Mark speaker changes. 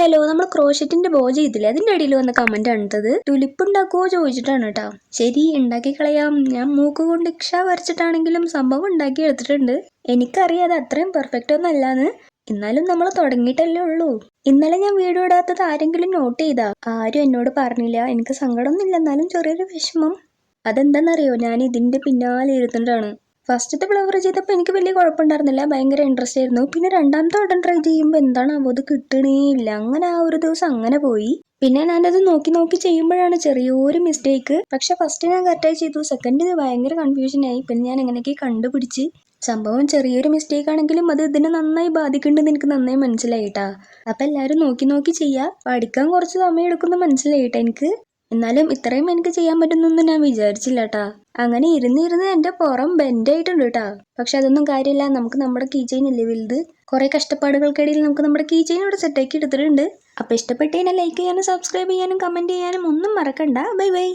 Speaker 1: Hello നമ്മൾ ക്രോഷറ്റിന്റെ ബോ ചെയ്തില്ലേ? അതിന്റെ അടിയിൽ വന്ന കമന്റ് ആണിട്ടത്. തുലിപ്പ് ഉണ്ടാക്കുവോ ചോദിച്ചിട്ടാണ് കേട്ടോ ശരി ഉണ്ടാക്കി കളയാം. ഞാൻ മൂക്ക് കൊണ്ട് ഇക്ഷ വരച്ചിട്ടാണെങ്കിലും സംഭവം ഉണ്ടാക്കി എടുത്തിട്ടുണ്ട്. എനിക്കറിയാം അത് അത്രയും പെർഫെക്റ്റ് ഒന്നും അല്ലാന്ന്. എന്നാലും നമ്മൾ തുടങ്ങിയിട്ടല്ലേ ഉള്ളൂ. ഇന്നലെ ഞാൻ വീഡിയോ ഇടാത്തത് ആരെങ്കിലും നോട്ട് ചെയ്താ? ആരും എന്നോട് പറഞ്ഞില്ല. എനിക്ക് സങ്കടമൊന്നുമില്ല. എന്നാലും ചെറിയൊരു വിഷമം. അതെന്താണെന്നറിയോ ഞാൻ ഇതിന്റെ പിന്നാലെ ഇരുന്നിട്ടാണ്. ഫസ്റ്റത്തെ ഫ്ലവർ ചെയ്തപ്പോൾ എനിക്ക് വലിയ കുഴപ്പമുണ്ടായിരുന്നില്ല. ഭയങ്കര ഇൻട്രസ്റ്റ് ആയിരുന്നു. പിന്നെ രണ്ടാമത്തെ വട്ടം ട്രൈ ചെയ്യുമ്പോൾ എന്താണ് അത് കിട്ടണേ ഇല്ല. അങ്ങനെ ആ ഒരു ദിവസം അങ്ങനെ പോയി. പിന്നെ ഞാനത് നോക്കി നോക്കി ചെയ്യുമ്പോഴാണ് ചെറിയൊരു മിസ്റ്റേക്ക് പക്ഷെ ഫസ്റ്റ് ഞാൻ കറക്റ്റായി ചെയ്തു. സെക്കൻഡ് ഭയങ്കര കൺഫ്യൂഷനായി പിന്നെ ഞാൻ എങ്ങനെയൊക്കെ കണ്ടുപിടിച്ച്. സംഭവം ചെറിയൊരു മിസ്റ്റേക്ക് ആണെങ്കിലും അത് ഇതിനെ നന്നായി ബാധിക്കുന്നുണ്ടെന്ന് എനിക്ക് നന്നായി മനസ്സിലായിട്ടാ. അപ്പൊ എല്ലാവരും നോക്കി നോക്കി ചെയ്യാ. പഠിക്കാൻ കുറച്ച് സമയം എടുക്കുന്ന മനസ്സിലായിട്ടാ എനിക്ക്. എന്നാലും ഇത്രയും എനിക്ക് ചെയ്യാൻ പറ്റുന്നൊന്നും ഞാൻ വിചാരിച്ചില്ല കേട്ടാ അങ്ങനെ ഇരുന്നിരുന്ന് ഇരുന്ന് എന്റെ പുറം ബെൻഡായിട്ടുണ്ട് കേട്ടാ പക്ഷെ അതൊന്നും കാര്യമില്ല. നമുക്ക് നമ്മുടെ കീ ചെയിൻ ഇല്ലേ വലുത്? കുറെ കഷ്ടപ്പാടുകൾക്കിടയിൽ നമുക്ക് നമ്മുടെ കീ ചെയിൻ ഇവിടെ സെറ്റാക്കി എടുത്തിട്ടുണ്ട്. അപ്പൊ ഇഷ്ടപ്പെട്ടതിനെ ലൈക്ക് ചെയ്യാനും സബ്സ്ക്രൈബ് ചെയ്യാനും കമന്റ് ചെയ്യാനും ഒന്നും മറക്കണ്ട. Bye bye